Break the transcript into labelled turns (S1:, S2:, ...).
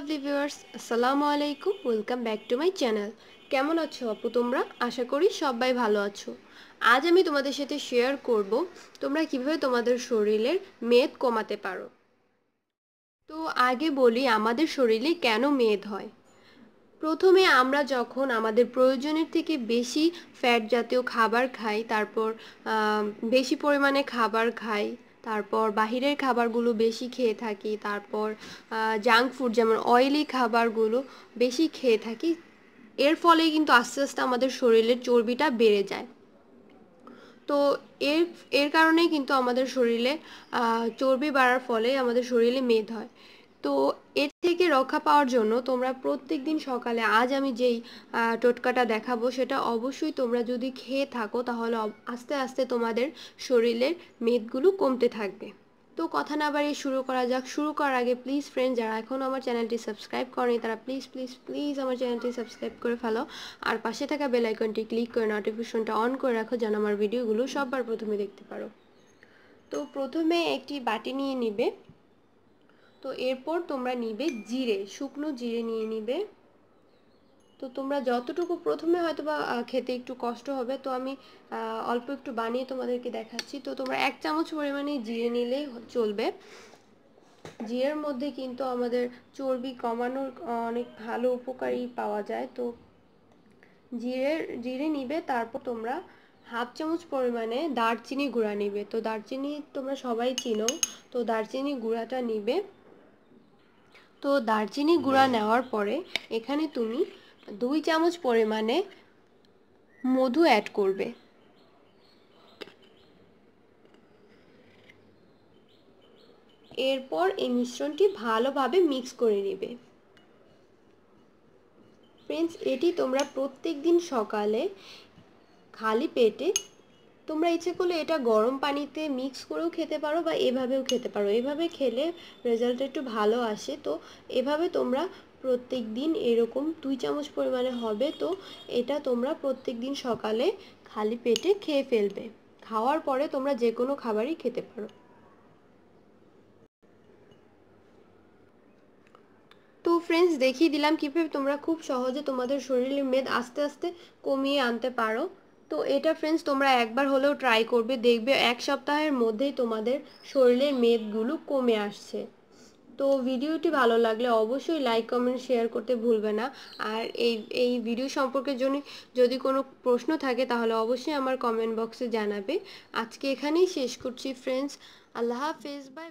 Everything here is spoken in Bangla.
S1: লাভলি ভিউয়ার্স আসসালামু আলাইকুম welcome back to my channel কেমন আছো আপু তোমরা? আশা করি সবাই ভালো আছো। আজ আমি তোমাদের সাথে শেয়ার করব তোমরা কীভাবে তোমাদের শরীরের মেদ কমাতে পারো। তো আগে বলি, আমাদের শরীরে কেন মেদ হয়? প্রথমে আমরা যখন আমাদের প্রয়োজনের থেকে বেশি ফ্যাট জাতীয় খাবার খাই, তারপর বেশি পরিমাণে খাবার খাই তারপর বাহিরের খাবারগুলো বেশি খেয়ে থাকি, তারপর জাঙ্ক ফুড যেমন অয়েলি খাবারগুলো বেশি খেয়ে থাকি, এর ফলে কিন্তু আস্তে আস্তে আমাদের শরীরের চর্বিটা বেড়ে যায়। তো এর এর কারণেই কিন্তু আমাদের শরীরে চর্বি বাড়ার ফলে আমাদের শরীরে মেদ হয়। তো এর থেকে রক্ষা পাওয়ার জন্য তোমরা প্রত্যেক দিন সকালে, আজ আমি যেই টোটকাটা দেখাবো সেটা অবশ্যই তোমরা যদি খেয়ে থাকো তাহলে আস্তে আস্তে তোমাদের শরীরের মেদগুলো কমতে থাকবে। তো কথা না বাড়িয়ে শুরু করা যাক। শুরু করার আগে প্লিজ ফ্রেন্ড যারা এখনও আমার চ্যানেলটি সাবস্ক্রাইব করেনি তারা প্লিজ প্লিজ প্লিজ আমার চ্যানেলটি সাবস্ক্রাইব করে ফেলো। আর পাশে থাকা বেল আইকনটি ক্লিক করে নোটিফিকেশনটা অন করে রাখো যেন আমার ভিডিওগুলো সববার প্রথমে দেখতে পারো। তো প্রথমে একটি বাটি নিয়ে নিবে। তো এরপর তোমরা নিবে জিরে, শুকনো জিরে নিয়ে নিবে। তো তোমরা যতটুকু, প্রথমে হয়তো বা খেতে একটু কষ্ট হবে, তো আমি অল্প একটু বানিয়ে তোমাদেরকে দেখাচ্ছি। তো তোমরা এক চামচ পরিমাণে জিরে নিলেই চলবে। জিরের মধ্যে কিন্তু আমাদের চর্বি কমানোর অনেক ভালো উপকারী পাওয়া যায়। তো জিরের, জিরে নিবে, তারপর তোমরা হাফ চামচ পরিমাণে দারচিনি গুঁড়া নিবে। তো দারচিনি তোমরা সবাই চিনো, তো দারচিনি গুঁড়াটা নিবে। তো দারচিনি গুঁড়া নেওয়ার পরে এখানে তুমি দুই চামচ পরিমাণে মধু অ্যাড করবে। এরপর এই মিশ্রণটি ভালোভাবে মিক্স করে নেবে। ফ্রেন্ডস এটি তোমরা প্রত্যেক দিন সকালে খালি পেটে তোমরা ইচ্ছে করলে এটা গরম পানিতে মিক্স করেও খেতে পারো বা এভাবেও খেতে পারো। এভাবে খেলে রেজাল্ট একটু ভালো আসে। তো এভাবে তোমরা প্রত্যেক দিন এরকম দুই চামচ পরিমাণে হবে। তো এটা তোমরা প্রত্যেক দিন সকালে খালি পেটে খেয়ে ফেলবে। খাওয়ার পরে তোমরা যে কোনো খাবারই খেতে পারো। তো ফ্রেন্ডস দেখিয়ে দিলাম কীভাবে তোমরা খুব সহজে তোমাদের শরীরের মেদ আস্তে আস্তে কমিয়ে আনতে পারো। তো এটা ফ্রেন্ডস তোমরা একবার হলেও ট্রাই করবে, দেখবে এক সপ্তাহের মধ্যেই তোমাদের শরীরের মেদগুলো কমে আসছে। তো ভিডিওটি ভালো লাগলে অবশ্যই লাইক কমেন্ট শেয়ার করতে ভুলবে না। আর এই এই ভিডিও সম্পর্কে জন্য যদি কোনো প্রশ্ন থাকে তাহলে অবশ্যই আমার কমেন্ট বক্সে জানাবে। আজকে এখানেই শেষ করছি ফ্রেন্ডস আল্লাহ হাফেজ বাই